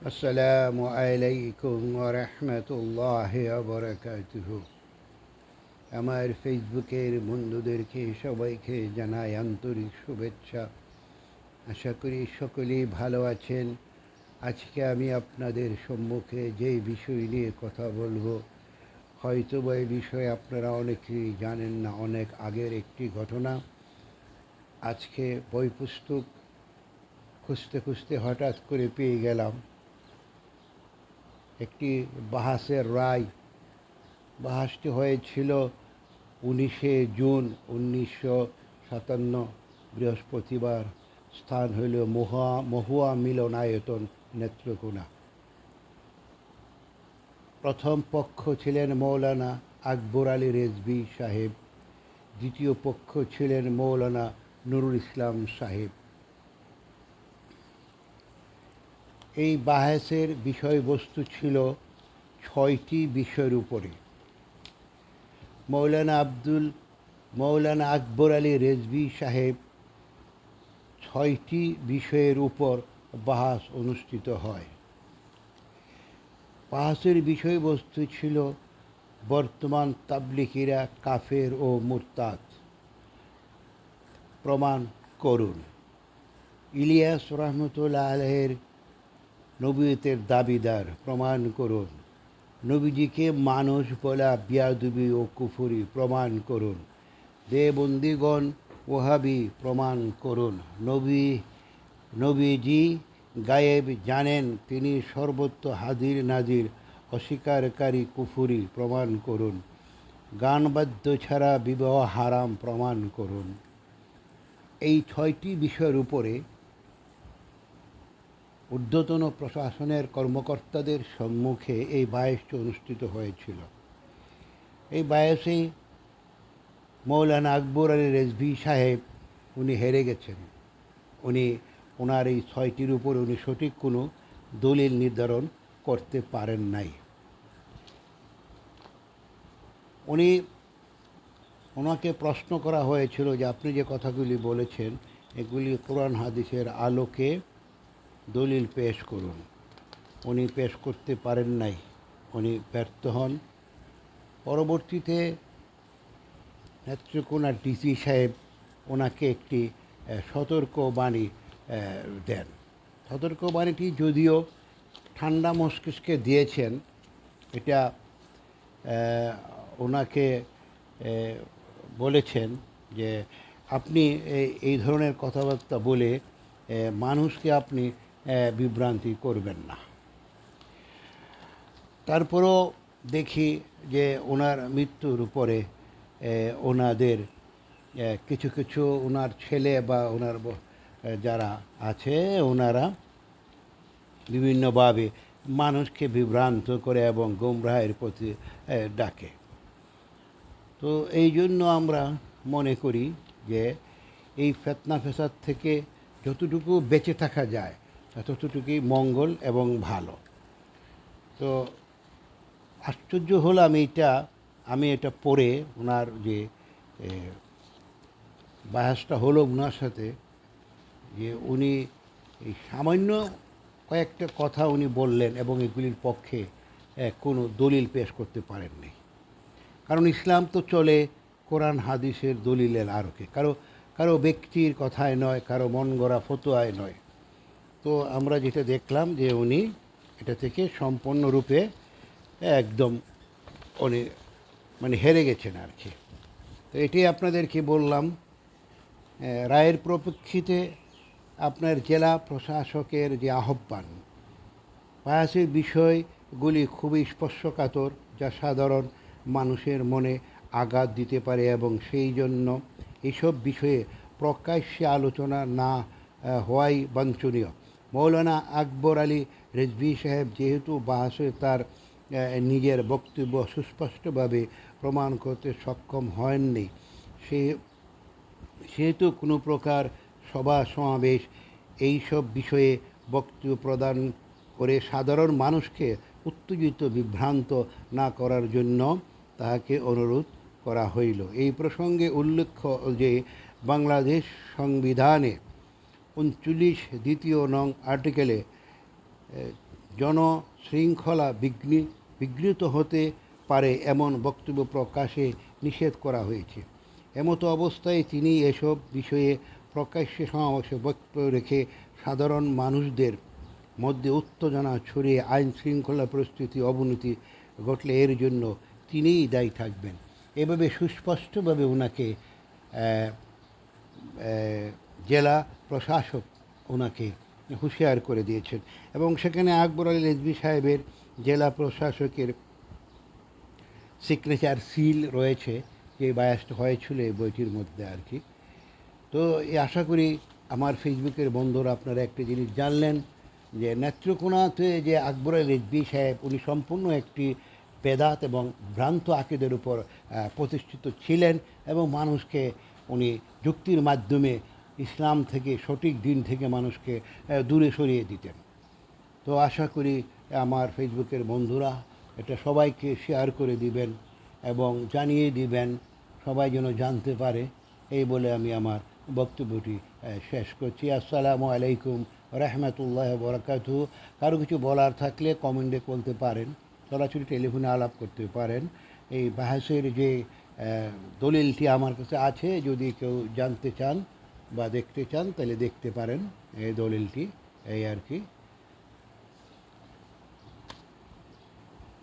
আসসালামু আলাইকুম রহমতুল্লাহ বরকাতুহ আমার ফেসবুকের বন্ধুদেরকে সবাইকে জানাই আন্তরিক শুভেচ্ছা আশা করি সকলেই ভালো আছেন আজকে আমি আপনাদের সম্মুখে যেই বিষয় নিয়ে কথা বলব হয়তো বা এই বিষয়ে আপনারা অনেকেই জানেন না অনেক আগের একটি ঘটনা আজকে বই পুস্তক খুঁজতে খুঁজতে হঠাৎ করে পেয়ে গেলাম একটি বাহাসের রায়। বাহাসটি হয়েছিল উনিশে জুন উনিশশো সাতান্ন, বৃহস্পতিবার। স্থান হইল মহুয়া মহুয়া মিলনায়তন নেত্রকোনা। প্রথম পক্ষ ছিলেন মৌলানা আকবর আলী রেজবি সাহেব, দ্বিতীয় পক্ষ ছিলেন মৌলানা নুরুল ইসলাম সাহেব। এই বাহাসের বিষয়বস্তু ছিল ছয়টি বিষয়ের উপরে। মৌলানা আব্দুল, মৌলানা আকবর আলী রেজবি সাহেব ছয়টি বিষয়ের উপর বাহাস অনুষ্ঠিত হয়। বাহাসের বিষয়বস্তু ছিল বর্তমান তাবলিকিরা কাফের ও মুরতাদ। প্রমাণ করুন। ইলিয়াস রহমতুল্লাহ আলহের নবীতের দাবিদার, প্রমাণ করুন। নবীজিকে মানুষ বলা বিয়াদুবি ও কুফুরি প্রমাণ করুন। দেবন্দিগণ ওহাবি প্রমাণ করুন। নবী, নবীজি গায়েব জানেন, তিনি সর্বত্র হাজির নাজির, অস্বীকারী কুফুরি প্রমাণ করুন। গানবাদ্য ছাড়া বিবাহ হারাম প্রমাণ করুন। এই ছয়টি বিষয়ের উপরে ঊর্ধ্বতন প্রশাসনের কর্মকর্তাদের সম্মুখে এই বায়সটি অনুষ্ঠিত হয়েছিল। এই বায়সে মৌলানা আকবর আলী রেজভি সাহেব, উনি হেরে গেছেন। উনি ওনার এই ছয়টির উপর উনি সঠিক কোনো দলিল নির্ধারণ করতে পারেন নাই। উনি ওনাকে প্রশ্ন করা হয়েছিল যে, আপনি যে কথাগুলি বলেছেন, এগুলি কোরআন হাদিসের আলোকে দলিল পেশ করুন। উনি পেশ করতে পারেন নাই। উনি ব্যর্থ হন। পরবর্তীতে নেত্রকোনার ডিসি সাহেব ওনাকে একটি সতর্ক বাণী দেন। সতর্ক বাণীটি যদিও ঠান্ডা মস্তিষ্কে দিয়েছেন, এটা ওনাকে বলেছেন যে, আপনি এই ধরনের কথাবার্তা বলে মানুষকে আপনি বিভ্রান্তি করবেন না। তারপরও দেখি যে ওনার মৃত্যুর উপরে ওনাদের কিছু কিছু ওনার ছেলে বা ওনার যারা আছে, ওনারা বিভিন্নভাবে মানুষকে বিভ্রান্ত করে এবং গোমরাহের প্রতি ডাকে। তো এই জন্য আমরা মনে করি যে এই ফেতনা ফেসাদ থেকে যতটুকু বেঁচে থাকা যায় ততটুকুই মঙ্গল এবং ভালো। তো আশ্চর্য হলাম এইটা, আমি এটা পড়ে ওনার যে বায়াসটা হলো ওনার সাথে, যে উনি এই সামান্য কয়েকটা কথা উনি বললেন এবং এগুলির পক্ষে কোনো দলিল পেশ করতে পারেননি। কারণ ইসলাম তো চলে কোরআন, হাদিসের দলিলের আরোকে কারও কারও ব্যক্তির কথায় নয়, কারও মন গড়া ফতোয়ায় নয়। তো আমরা যেটা দেখলাম যে উনি এটা থেকে সম্পূর্ণরূপে একদম উনি মানে হেরে গেছেন আর কি। তো এটি আপনাদেরকে বললাম। রায়ের প্রপেক্ষিতে আপনার জেলা প্রশাসকের যে আহ্বান, পায়াসের বিষয়গুলি খুবই স্পর্শকাতর, যা সাধারণ মানুষের মনে আঘাত দিতে পারে এবং সেই জন্য এসব বিষয়ে প্রকাশ্যে আলোচনা না হওয়াই বাঞ্ছনীয়। মৌলানা আকবর আলী রেজভি সাহেব যেহেতু বাহাসে তার নিজের বক্তব্য সুস্পষ্টভাবে প্রমাণ করতে সক্ষম হয়ননি সে, সেহেতু কোনো প্রকার সভা সমাবেশ এইসব বিষয়ে বক্তব্য প্রদান করে সাধারণ মানুষকে উত্তেজিত, বিভ্রান্ত না করার জন্য তাহাকে অনুরোধ করা হইল। এই প্রসঙ্গে উল্লেখ্য যে বাংলাদেশ সংবিধানে উনচল্লিশ দ্বিতীয় নং আর্টিকেলে জনশৃঙ্খলা বিঘ্নি, বিঘ্নিত হতে পারে এমন বক্তব্য প্রকাশে নিষেধ করা হয়েছে। এমতো অবস্থায় তিনি এসব বিষয়ে প্রকাশ্যে সমাবেশে বক্তব্য রেখে সাধারণ মানুষদের মধ্যে উত্তেজনা ছড়িয়ে আইন শৃঙ্খলা পরিস্থিতি অবনতি ঘটলে এর জন্য তিনিই দায়ী থাকবেন। এভাবে সুস্পষ্টভাবে ওনাকে জেলা প্রশাসক ওনাকে হুঁশিয়ার করে দিয়েছেন। এবং সেখানে আকবর আলী রেজবি সাহেবের জেলা প্রশাসকের সিগনেচার সিল রয়েছে, যে বায়াসটা হয়েছিল এই বইটির মধ্যে আর কি। তো এই আশা করি আমার ফেসবুকের বন্ধুরা আপনারা একটা জিনিস জানলেন, যে নেত্রকোনাতে যে আকবর আলী রেজবি সাহেব, উনি সম্পূর্ণ একটি বেদাত এবং ভ্রান্ত আকিদের উপর প্রতিষ্ঠিত ছিলেন এবং মানুষকে উনি যুক্তির মাধ্যমে ইসলাম থেকে, সঠিক দিন থেকে মানুষকে দূরে সরিয়ে দিতেন। তো আশা করি আমার ফেসবুকের বন্ধুরা এটা সবাইকে শেয়ার করে দিবেন এবং জানিয়ে দিবেন, সবাই যেন জানতে পারে। এই বলে আমি আমার বক্তব্যটি শেষ করছি। আসসালামু আলাইকুম রহমতুল্লাহ বরকাতু। কারও কিছু বলার থাকলে কমেন্টে বলতে পারেন, সরাসরি টেলিফোনে আলাপ করতে পারেন। এই বাহাসের যে দলিলটি আমার কাছে আছে, যদি কেউ জানতে চান বা দেখতে চান তাহলে দেখতে পারেন এই দলিলটি এই আর কি।